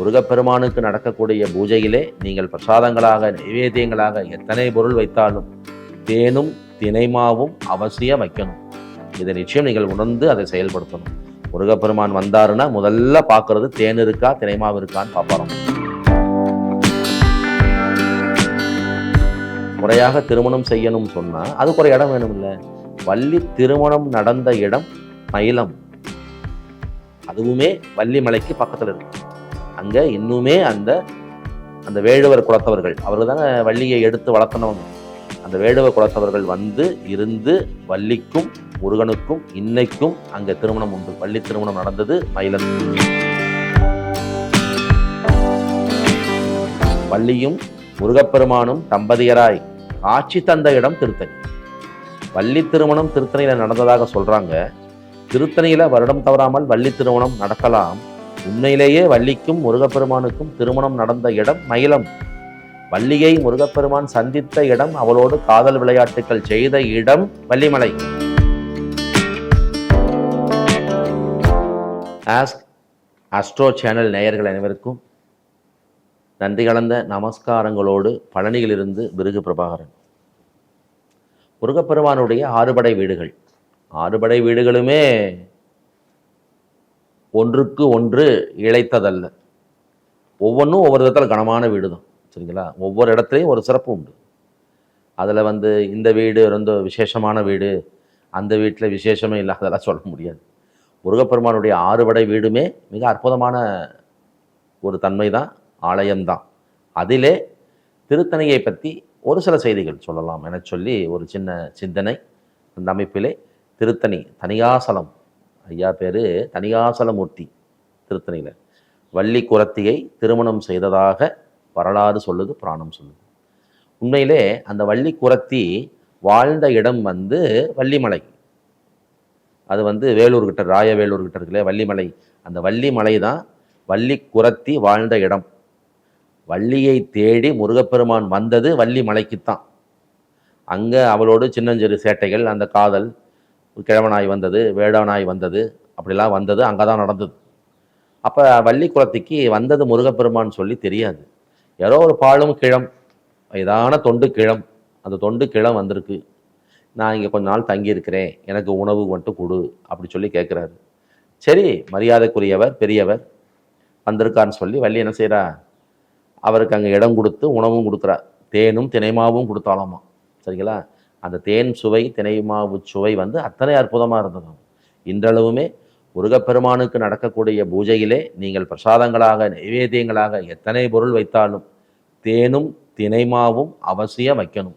முருகப்பெருமானுக்கு நடக்கக்கூடிய பூஜையிலே நீங்கள் பிரசாதங்களாக நைவேத்தியங்களாக எத்தனை பொருள் வைத்தாலும் தேனும் தினைமாவும் அவசியம் வைக்கணும். இதை நிச்சயம் நீங்கள் உணர்ந்து அதை செயல்படுத்தணும். முருகப்பெருமான் வந்தாருன்னா முதல்ல பார்க்கறது தேன் இருக்கா தினைமாவு இருக்கான்னு பார்ப்பாராம். முறையாக திருமணம் செய்யணும் சொன்னால் அதுக்கு ஒரு இடம் வேணும் இல்லை வள்ளி திருமணம் நடந்த இடம் மயிலம். அதுவுமே வள்ளி மலைக்கு பக்கத்தில் இருக்கு. அங்கே இன்னுமே அந்த அந்த வேடுவர் குலத்தவர்கள் அவர்கள் தானே வள்ளியை எடுத்து வளர்த்தனவங்க. அந்த வேடுவர் குலத்தவர்கள் வந்து இருந்து வள்ளிக்கும் முருகனுக்கும் இன்னைக்கும் அங்கே திருமணம் உண்டு. வள்ளி திருமணம் நடந்தது மயிலம் வள்ளியும் முருகப்பெருமானும் தம்பதியராய் காட்சி தந்த இடம் திருத்தணி. வள்ளி திருமணம் திருத்தணியில் நடந்ததாக சொல்கிறாங்க திருத்தணியில் வருடம் தவறாமல் வள்ளி திருமணம் நடக்கலாம். உண்மையிலேயே வள்ளிக்கும் முருகப்பெருமானுக்கும் திருமணம் நடந்த இடம் மயிலம். வள்ளியை முருகப்பெருமான் சந்தித்த இடம் அவளோடு காதல் விளையாட்டுக்கள் செய்த இடம் வள்ளிமலை. ஆஸ்க் அஸ்ட்ரோ சேனல் நேயர்கள் அனைவருக்கும் நன்றி கலந்த நமஸ்காரங்களோடு பழனியிலிருந்து பிருகு பிரபாகரன். முருகப்பெருமானுடைய ஆறுபடை வீடுகள். ஆறுபடை வீடுகளுமே ஒன்றுக்கு ஒன்று இழைத்ததல்ல. ஒவ்வொன்றும் ஒவ்வொரு விதத்தில் கனமான வீடு தான் சரிங்களா? ஒவ்வொரு இடத்துலையும் ஒரு சிறப்பு உண்டு. அதில் வந்து இந்த வீடு ரொம்ப விசேஷமான வீடு அந்த வீட்டில் விசேஷமே இல்லை அதெல்லாம் சொல்ல முடியாது. முருகப்பெருமானுடைய ஆறுபடை வீடுமே மிக அற்புதமான ஒரு தன்மை தான் ஆலயம்தான். அதிலே திருத்தணியை பற்றி ஒரு சில செய்திகள் சொல்லலாம் என சொல்லி ஒரு சின்ன சிந்தனை. அந்த அமைப்பிலே திருத்தணி தனியாசலம் ஐயா பேர் தனியாசலமூர்த்தி திருத்தணியில் வள்ளி குரத்தியை திருமணம் செய்ததாக வரலாறு சொல்லுது புராணம் சொல்லுது. உண்மையிலே அந்த வள்ளி குரத்தி வாழ்ந்த இடம் வந்து வள்ளிமலை. அது வந்து வேலூர் கிட்ட ராயவேலூர் கிட்ட இருக்குல்ல வள்ளிமலை. அந்த வள்ளிமலை தான் வள்ளி குரத்தி வாழ்ந்த இடம். வள்ளியை தேடி முருகப்பெருமான் வந்தது வள்ளி மலைக்குத்தான் அங்கே அவளோடு சின்னஞ்சிறு சேட்டைகள் அந்த காதல் கிழவனாய் வந்தது வேடவனாய் வந்தது அப்படிலாம் வந்தது அங்கே தான் நடந்தது. அப்போ வள்ளி குளத்துக்கு வந்தது முருகப்பெருமான் சொல்லி தெரியாது. ஏதோ ஒரு பாலும் கிழம் இதான தொண்டு கிழம் அந்த தொண்டு கிழம் வந்திருக்கு. நான் இங்கே கொஞ்ச நாள் தங்கியிருக்கிறேன் எனக்கு உணவு மட்டும் கொடு அப்படி சொல்லி கேட்குறாரு சரி மரியாதைக்குரியவர் பெரியவர் வந்திருக்கான்னு சொல்லி வள்ளி என்ன செய்கிறா அவருக்கு அங்கே இடம் கொடுத்து உணவும் கொடுக்குறா. தேனும் தினைமாவும் கொடுத்தாலாமா சரிங்களா? அந்த தேன் சுவை தினைமாவு சுவை வந்து அத்தனை அற்புதமாக இருந்தது இன்றளவுமே முருகப்பெருமானுக்கு நடக்கக்கூடிய பூஜையிலே நீங்கள் பிரசாதங்களாக நைவேத்தியங்களாக எத்தனை பொருள் வைத்தாலும் தேனும் தினைமாவும் அவசியம் வைக்கணும்.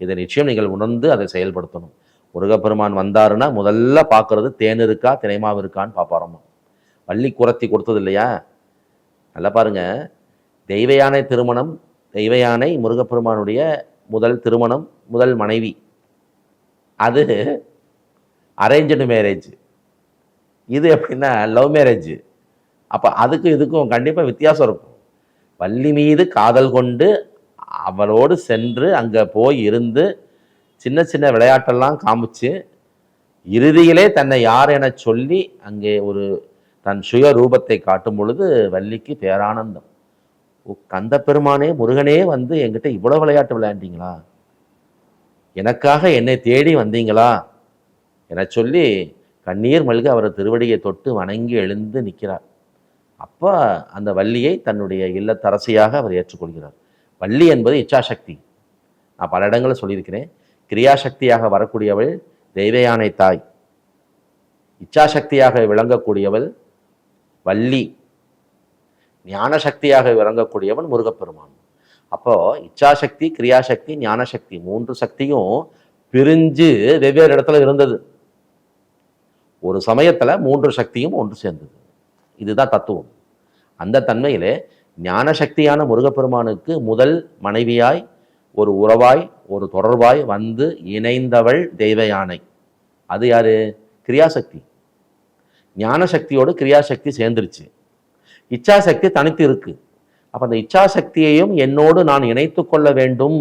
இதை நிச்சயம் நீங்கள் உணர்ந்து அதை செயல்படுத்தணும். முருகப்பெருமான் வந்தாருன்னா முதல்ல பார்க்குறது தேன் இருக்கா தினைமாவு இருக்கான்னு பார்ப்பாரம்மா வள்ளி குரத்தி கொடுத்தது இல்லையா நல்லா பாருங்க. தெய்வ யானை திருமணம் தெய்வ யானை முருகப்பெருமானுடைய முதல் திருமணம் முதல் மனைவி. அது அரேஞ்சு மேரேஜ் இது எப்படின்னா லவ் மேரேஜ் அப்போ அதுக்கும் இதுக்கும் கண்டிப்பாக வித்தியாசம் இருக்கும். வள்ளி மீது காதல் கொண்டு அவளோடு சென்று அங்கே போய் இருந்து சின்ன சின்ன விளையாட்டெல்லாம் காமிச்சு இறுதியிலே தன்னை யார் என சொல்லி அங்கே ஒரு தன் சுய ரூபத்தை காட்டும் பொழுது வள்ளிக்கு பேரானந்தம். கந்த பெருமானே முருகனே வந்து என்கிட்ட இவ்வளோ விளையாட்டு விளையாண்டீங்களா? எனக்காக என்னை தேடி வந்தீங்களா? என சொல்லி கண்ணீர் மல்க அவர் திருவடியை தொட்டு வணங்கி எழுந்து நிற்கிறார். அப்போ அந்த வள்ளியை தன்னுடைய இல்லத்தரசியாக அவர் ஏற்றுக்கொள்கிறார். வள்ளி என்பது இச்சாசக்தி. நான் பல இடங்களில் சொல்லியிருக்கிறேன். கிரியாசக்தியாக வரக்கூடியவள் தெய்வ யானை தாய். இச்சாசக்தியாக விளங்கக்கூடியவள் வள்ளி. ஞான சக்தியாக விளங்கக்கூடியவன் முருகப்பெருமான். அப்போது இச்சாசக்தி கிரியாசக்தி ஞானசக்தி மூன்று சக்தியும் பிரிஞ்சு வெவ்வேறு இடத்துல இருந்தது. ஒரு சமயத்தில் மூன்று சக்தியும் ஒன்று சேர்ந்தது. இதுதான் தத்துவம். அந்த தன்மையிலே ஞானசக்தியான முருகப்பெருமானுக்கு முதல் மனைவியாய் ஒரு உறவாய் ஒரு தொடர்பாய் வந்து இணைந்தவள் தெய்வ யானை அது யாரு? கிரியாசக்தி. ஞானசக்தியோடு கிரியாசக்தி சேர்ந்துருச்சு. இச்சாசக்தி தனித்து இருக்கு. அப்போ அந்த இச்சாசக்தியையும் என்னோடு நான் இணைத்து கொள்ள வேண்டும்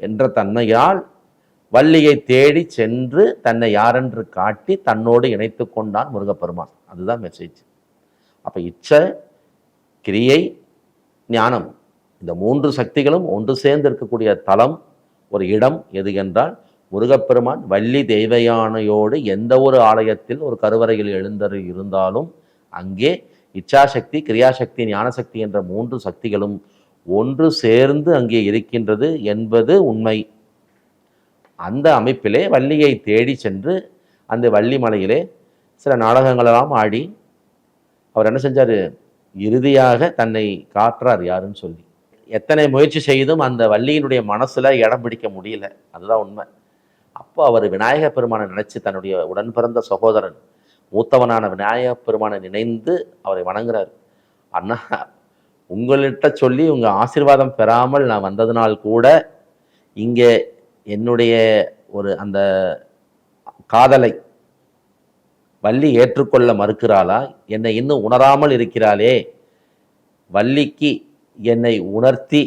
என்ற தன்மையால் வள்ளியை தேடி சென்று தன்னை யாரென்று காட்டி தன்னோடு இணைத்து கொண்டான் முருகப்பெருமான். அதுதான் மெசேஜ் அப்போ இச்சை கிரியை ஞானம் இந்த மூன்று சக்திகளும் ஒன்று சேர்ந்து இருக்கக்கூடிய தலம் ஒரு இடம் எது என்றால் முருகப்பெருமான் வள்ளி தெய்வயானையோடு எந்த ஒரு ஆலயத்தில் ஒரு கருவறையில் எழுந்தரு இருந்தாலும் அங்கே இச்சாசக்தி கிரியாசக்தி ஞானசக்தி என்ற மூன்று சக்திகளும் ஒன்று சேர்ந்து அங்கே இருக்கின்றது என்பது உண்மை. அந்த அமைப்பிலே வள்ளியை தேடி சென்று அந்த வள்ளி மலையிலே சில நாடகங்களெல்லாம் ஆடி அவர் என்ன செஞ்சார்? இறுதியாக தன்னை காற்றார் யாருன்னு சொல்லி. எத்தனை முயற்சி செய்தும் அந்த வள்ளியினுடைய மனசில் இடம் பிடிக்க முடியல. அதுதான் உண்மை. அப்போ அவர் விநாயக பெருமானை நினச்சி தன்னுடைய உடன் பிறந்த சகோதரன் மூத்தவனான விநாயக பெருமானை நினைந்து அவரை வணங்குறார். அண்ணா உங்கள்கிட்ட சொல்லி உங்கள் ஆசீர்வாதம் பெறாமல் நான் வந்ததுனால் கூட இங்கே என்னுடைய ஒரு அந்த காதலை வள்ளி ஏற்றுக்கொள்ள மறுக்கிறாளா? என்னை இன்னும் உணராமல் இருக்கிறாளே. வள்ளிக்கு என்னை உணர்த்தி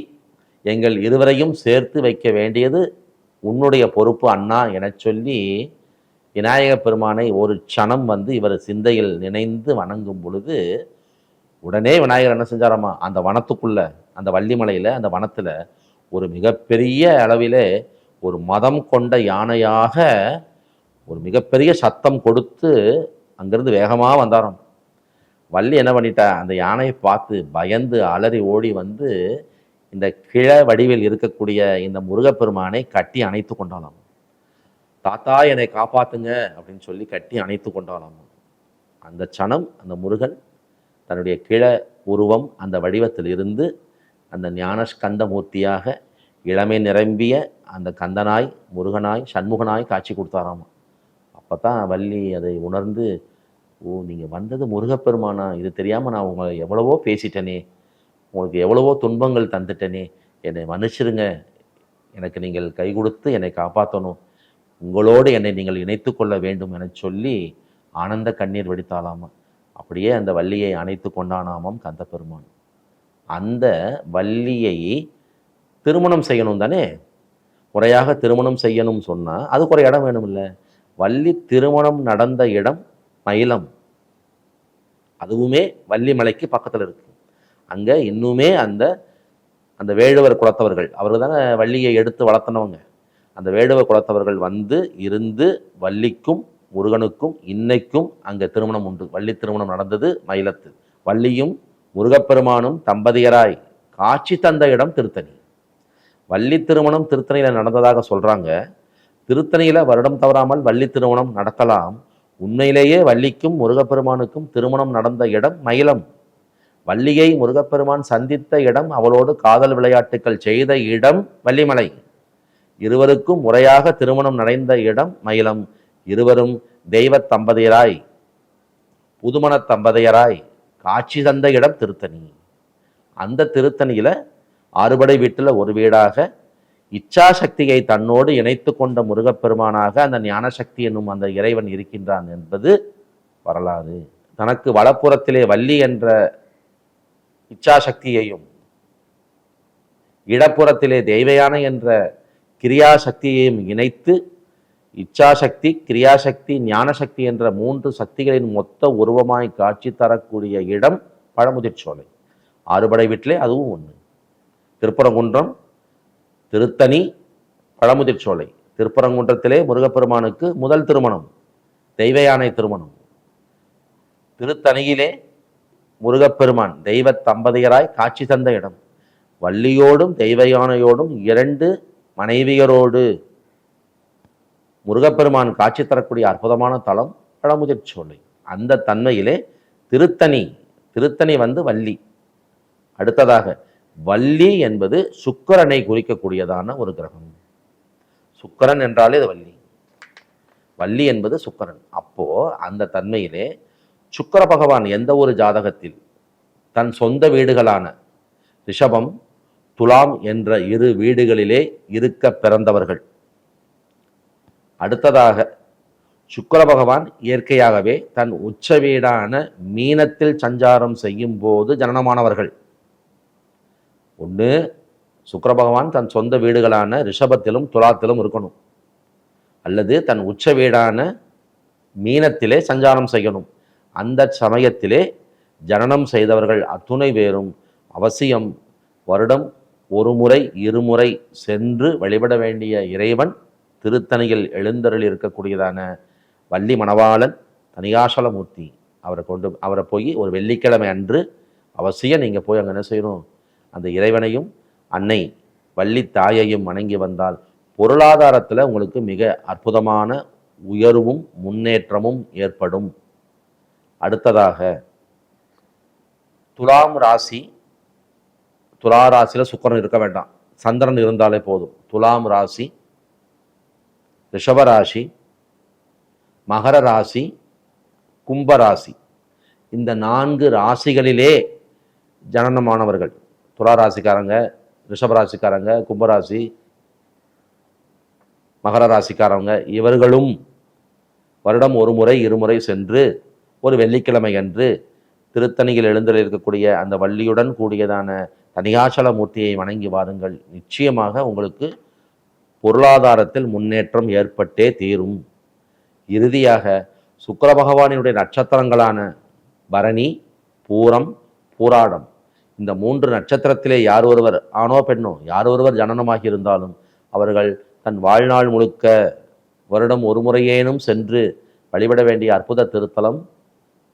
எங்கள் இருவரையும் சேர்த்து வைக்க வேண்டியது உன்னுடைய பொறுப்பு அண்ணா எனச் சொல்லி விநாயக பெருமானை ஒரு க்ஷணம் வந்து இவர் சிந்தையில் நினைந்து வணங்கும் பொழுது உடனே விநாயகர் என்ன செஞ்சாராமா? அந்த வனத்துக்குள்ள அந்த வள்ளிமலையில் அந்த வனத்தில் ஒரு மிகப்பெரிய அளவிலே ஒரு மதம் கொண்ட யானையாக ஒரு மிகப்பெரிய சத்தம் கொடுத்து அங்கேருந்து வேகமாக வந்தாராம். வள்ளி என்ன பண்ணிட்டா அந்த யானையை பார்த்து பயந்து அலறி ஓடி வந்து இந்த கிழ வடிவில் இருக்கக்கூடிய இந்த முருகப்பெருமானை கட்டி அணைத்து கொண்டாலாம் தாத்தா என்னை காப்பாத்துங்க அப்படின்னு சொல்லி கட்டி அணைத்து கொண்டாலாம் அந்த சனம் அந்த முருகன் தன்னுடைய கிழ உருவம் அந்த வடிவத்தில் இருந்து அந்த ஞானஸ்கந்த மூர்த்தியாக இளமை நிரம்பிய அந்த கந்தனாய் முருகனாய் சண்முகனாய் காட்சி கொடுத்தாராமா. அப்போ தான் வள்ளி அதை உணர்ந்து ஓ நீங்கள் வந்தது முருகப்பெருமானா? இது தெரியாமல் நான் உங்களை எவ்வளவோ பேசிட்டேனே உங்களுக்கு எவ்வளவோ துன்பங்கள் தந்துட்டேனே என்னை மன்னிச்சிருங்க. எனக்கு நீங்கள் கை கொடுத்து என்னை காப்பாற்றணும் உங்களோடு என்னை நீங்கள் இணைத்து கொள்ள வேண்டும் என சொல்லி ஆனந்த கண்ணீர் வெடித்தாலாமா அப்படியே அந்த வள்ளியை அணைத்து கொண்டானாமாம் கந்த பெருமான் அந்த வள்ளியை திருமணம் செய்யணும் தானே? முறையாக திருமணம் செய்யணும் சொன்னால் அதுக்கு ஒரு இடம் வேணும் இல்லை வள்ளி திருமணம் நடந்த இடம் மயிலம். அதுவுமே வள்ளிமலைக்கு பக்கத்தில் இருக்கு. அங்கே இன்னுமே அந்த அந்த வேடுவர் குலத்தவர்கள் அவர்கள் தானே வள்ளியை எடுத்து வளர்த்தனவங்க. அந்த வேடுவ குலத்தவர்கள் வந்து இருந்து வள்ளிக்கும் முருகனுக்கும் இன்னைக்கும் அங்கே திருமணம் உண்டு. வள்ளி திருமணம் நடந்தது மயிலத்து வள்ளியும் முருகப்பெருமானும் தம்பதியராய் காட்சி தந்த இடம் திருத்தணி. வள்ளி திருமணம் திருத்தணியில் நடந்ததாக சொல்கிறாங்க திருத்தணியில் வருடம் தவறாமல் வள்ளி திருமணம் நடத்தலாம். உண்மையிலேயே வள்ளிக்கும் முருகப்பெருமானுக்கும் திருமணம் நடந்த இடம் மயிலம். வள்ளியை முருகப்பெருமான் சந்தித்த இடம் அவளோடு காதல் விளையாட்டுக்கள் செய்த இடம் வள்ளிமலை. இருவருக்கும் முறையாக திருமணம் நடைந்த இடம் மயிலம். இருவரும் தெய்வ தம்பதியராய் புதுமண தம்பதியராய் காட்சி தந்த இடம் திருத்தணி. அந்த திருத்தணியில் அறுபடை வீட்டில் ஒரு வீடாக இச்சாசக்தியை தன்னோடு இணைத்து கொண்ட முருகப்பெருமானாக அந்த ஞானசக்தி என்னும் அந்த இறைவன் இருக்கின்றான் என்பது வரலாறு. தனக்கு வலப்புறத்திலே வள்ளி என்ற இச்சாசக்தியையும் இடப்புறத்திலே தெய்வயான என்ற கிரியாசக்தியையும் இணைத்து இச்சாசக்தி கிரியாசக்தி ஞானசக்தி என்ற மூன்று சக்திகளின் மொத்த உருவமாய் காட்சி தரக்கூடிய இடம் பழமுதிர்ச்சோலை ஆறுபடை வீட்டிலே அதுவும் ஒன்று திருப்பரங்குன்றம் திருத்தணி பழமுதிர்ச்சோலை திருப்பரங்குன்றத்திலே முருகப்பெருமானுக்கு முதல் திருமணம் தெய்வ யானை திருமணம். திருத்தணியிலே முருகப்பெருமான் தெய்வ தம்பதியராய் காட்சி தந்த இடம். வள்ளியோடும் தெய்வ யானையோடும் இரண்டு மனைவியரோடு முருகப்பெருமான் காட்சி தரக்கூடிய அற்புதமான தலம் பழமுதிர்ச்சோலை அந்த தன்மையிலே திருத்தணி திருத்தணி வந்து வள்ளி. அடுத்ததாக வள்ளி என்பது சுக்கிரனை குறிக்கக்கூடியதான ஒரு கிரகம். சுக்கரன் என்றாலே அது வள்ளி. வள்ளி என்பது சுக்கரன். அப்போ அந்த தன்மையிலே சுக்கிர பகவான் எந்த ஒரு ஜாதகத்தில் தன் சொந்த வீடுகளான ரிஷபம் துலாம் என்ற இரு வீடுகளிலே இருக்க பிறந்தவர்கள். அடுத்ததாக சுக்கர பகவான் இயற்கையாகவே தன் உச்ச வீடான மீனத்தில் சஞ்சாரம் செய்யும் போது ஜனனமானவர்கள். ஒன்று சுக்கர பகவான் தன் சொந்த வீடுகளான ரிஷபத்திலும் துலாத்திலும் இருக்கணும். அல்லது தன் உச்ச வீடான மீனத்திலே சஞ்சாரம் செய்யணும். அந்த சமயத்திலே ஜனனம் செய்தவர்கள் அத்துணை பேரும் அவசியம் வருடம் ஒரு முறை இருமுறை சென்று வழிபட வேண்டிய இறைவன் திருத்தணியில் எழுந்தருள் இருக்கக்கூடியதான வள்ளி மணவாளன் தனியாசலமூர்த்தி அவரை கொண்டு அவரை போய் ஒரு வெள்ளிக்கிழமை அன்று அவசியம் நீங்கள் போய் அங்கே என்ன செய்யணும்? அந்த இறைவனையும் அன்னை வள்ளி தாயையும் வணங்கி வந்தால் பொருளாதாரத்தில் உங்களுக்கு மிக அற்புதமான உயர்வும் முன்னேற்றமும் ஏற்படும். அடுத்ததாக துலாம் ராசி துலா ராசியில் சுக்கரன் இருக்க வேண்டாம். சந்திரன் இருந்தாலே போதும். துலாம் ராசி ரிஷபராசி மகர ராசி கும்பராசி. இந்த நான்கு ராசிகளிலே ஜனனமானவர்கள். துலா ராசிக்காரங்க ரிஷபராசிக்காரங்க கும்பராசி மகர ராசிக்காரவங்க இவர்களும் வருடம் ஒரு முறை இருமுறை சென்று ஒரு வெள்ளிக்கிழமை அன்று திருத்தணியில் எழுந்தில் இருக்கக்கூடிய அந்த வள்ளியுடன் கூடியதான தனியாச்சல மூர்த்தியை வணங்கி வாருங்கள். நிச்சயமாக உங்களுக்கு பொருளாதாரத்தில் முன்னேற்றம் ஏற்பட்டே தீரும். இறுதியாக சுக்கர பகவானினுடைய நட்சத்திரங்களான பரணி பூரம் பூராடம். இந்த மூன்று நட்சத்திரத்திலே யார் ஒருவர் ஆணோ பெண்ணோ யார் ஒருவர் ஜனனமாக இருந்தாலும் அவர்கள் தன் வாழ்நாள் முழுக்க வருடம் ஒரு முறையேனும் சென்று வழிபட வேண்டிய அற்புத திருத்தலம்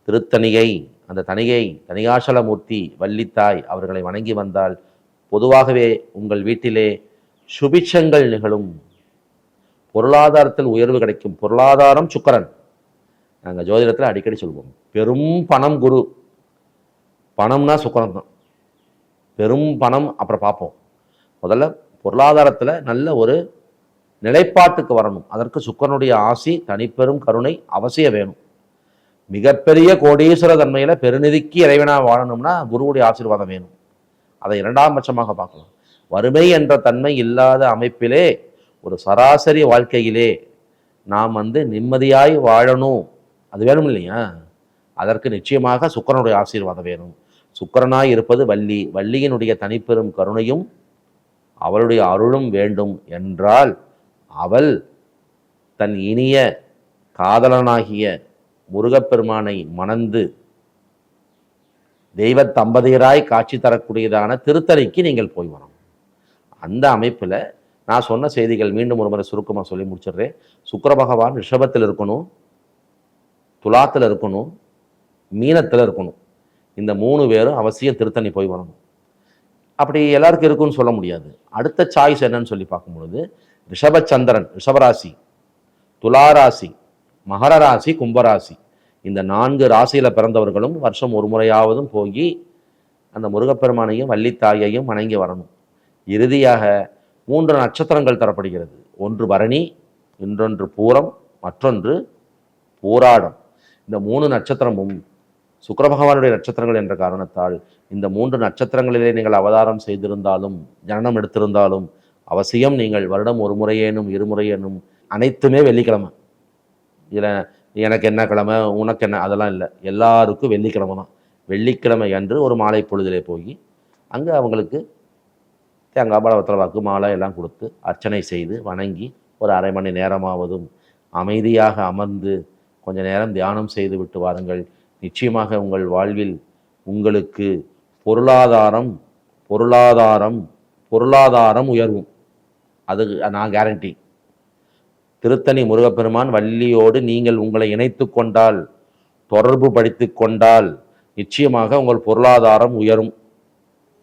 திருத்தணிகை அந்த தணிகை தனியாசலமூர்த்தி வள்ளித்தாய் அவர்களை வணங்கி வந்தால் பொதுவாகவே உங்கள் வீட்டிலே சுபிட்சங்கள் நிகழும். பொருளாதாரத்தில் உயர்வு கிடைக்கும். பொருளாதாரம் சுக்கரன். நாங்கள் ஜோதிடத்தில் அடிக்கடி சொல்வோம். பெரும் பணம் குரு. பணம்னா சுக்கரன் தான். பெரும் பணம் அப்புறம் பார்ப்போம். முதல்ல பொருளாதாரத்தில் நல்ல ஒரு நிலைப்பாட்டுக்கு வரணும். அதற்கு சுக்கரனுடைய ஆசி தனிப்பெரும் கருணை அவசியம் வேணும். மிகப்பெரிய கோடீஸ்வர தன்மையில் பெருநிதிக்கு இறைவனாக வாழணும்னா குருவுடைய ஆசீர்வாதம் வேணும். அதை இரண்டாம் பட்சமாக பார்க்கலாம். வறுமை என்ற தன்மை இல்லாத அமைப்பிலே ஒரு சராசரி வாழ்க்கையிலே நாம் வந்து நிம்மதியாய் வாழணும். அது வேணும் இல்லையா? அதற்கு நிச்சயமாக சுக்கரனுடைய ஆசீர்வாதம் வேணும். சுக்கரனாய் இருப்பது வள்ளி. வள்ளியினுடைய தனிப்பெரும் கருணையும் அவளுடைய அருளும் வேண்டும் என்றால் அவள் தன் இனிய காதலனாகிய முருகப்பெருமானை மணந்து தெய்வ தம்பதியராய் காட்சி தரக்கூடியதான திருத்தணிக்கு நீங்கள் போய் வரணும். அந்த அமைப்பில் நான் சொன்ன செய்திகள் மீண்டும் ஒரு முறை சுருக்கமாக சொல்லி முடிச்சிடுறேன். சுக்கர பகவான் ரிஷபத்தில் இருக்கணும். துலாத்தில் இருக்கணும். மீனத்தில் இருக்கணும். இந்த மூணு பேரும் அவசியம் திருத்தணி போய் வரணும். அப்படி எல்லாருக்கும் இருக்குன்னு சொல்ல முடியாது. அடுத்த சாய்ஸ் என்னன்னு சொல்லி பார்க்கும்பொழுது ரிஷபச்சந்திரன் ரிஷபராசி துளாராசி மகர ராசி கும்பராசி இந்த நான்கு ராசியில் பிறந்தவர்களும் வருஷம் ஒரு முறையாவதும் போய் அந்த முருகப்பெருமானையும் வள்ளித்தாயையும் வணங்கி வரணும். இறுதியாக மூன்று நட்சத்திரங்கள் தரப்படுகிறது. ஒன்று பரணி இன்னொன்று பூரம் மற்றொன்று பூராடம். இந்த மூணு நட்சத்திரமும் சுக்கர பகவானுடைய நட்சத்திரங்கள் என்ற காரணத்தால் இந்த மூன்று நட்சத்திரங்களிலே நீங்கள் அவதாரம் செய்திருந்தாலும் ஜனனம் எடுத்திருந்தாலும் அவசியம் நீங்கள் வருடம் ஒரு முறையேனும் இருமுறையேனும் அனைத்துமே வெள்ளிக்கிழமை. இதில் எனக்கு என்ன கிழமை உனக்கு என்ன அதெல்லாம் இல்லை. எல்லாருக்கும் வெள்ளிக்கிழமை தான். வெள்ளிக்கிழமை அன்று ஒரு மாலை பொழுதிலே போய் அங்கே அவங்களுக்கு தேங்காய் பழ வாக்கு மாலை எல்லாம் கொடுத்து அர்ச்சனை செய்து வணங்கி ஒரு அரை மணி நேரமாவதும் அமைதியாக அமர்ந்து கொஞ்ச நேரம் தியானம் செய்து விட்டு வாருங்கள். நிச்சயமாக உங்கள் வாழ்வில் உங்களுக்கு பொருளாதாரம் பொருளாதாரம் பொருளாதாரம் உயர்வும். அது நான் கேரண்டி திருத்தணி முருகப்பெருமான் வள்ளியோடு நீங்கள் உங்களை இணைத்து கொண்டால் தொடர்பு படித்து கொண்டால் நிச்சயமாக உங்கள் பொருளாதாரம் உயரும்.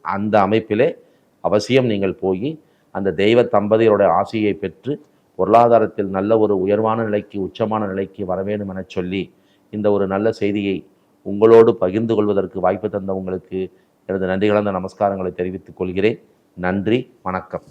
அந்த அமைப்பிலே அவசியம் நீங்கள் போய் அந்த தெய்வ தம்பதியருடைய ஆசையை பெற்று பொருளாதாரத்தில் நல்ல ஒரு உயர்வான நிலைக்கு உச்சமான நிலைக்கு வர வேண்டும் என சொல்லி இந்த ஒரு நல்ல செய்தியை உங்களோடு பகிர்ந்து கொள்வதற்கு வாய்ப்பு தந்த உங்களுக்கு எனது நன்றி கலந்த நமஸ்காரங்களை தெரிவித்துக் கொள்கிறேன். நன்றி வணக்கம்.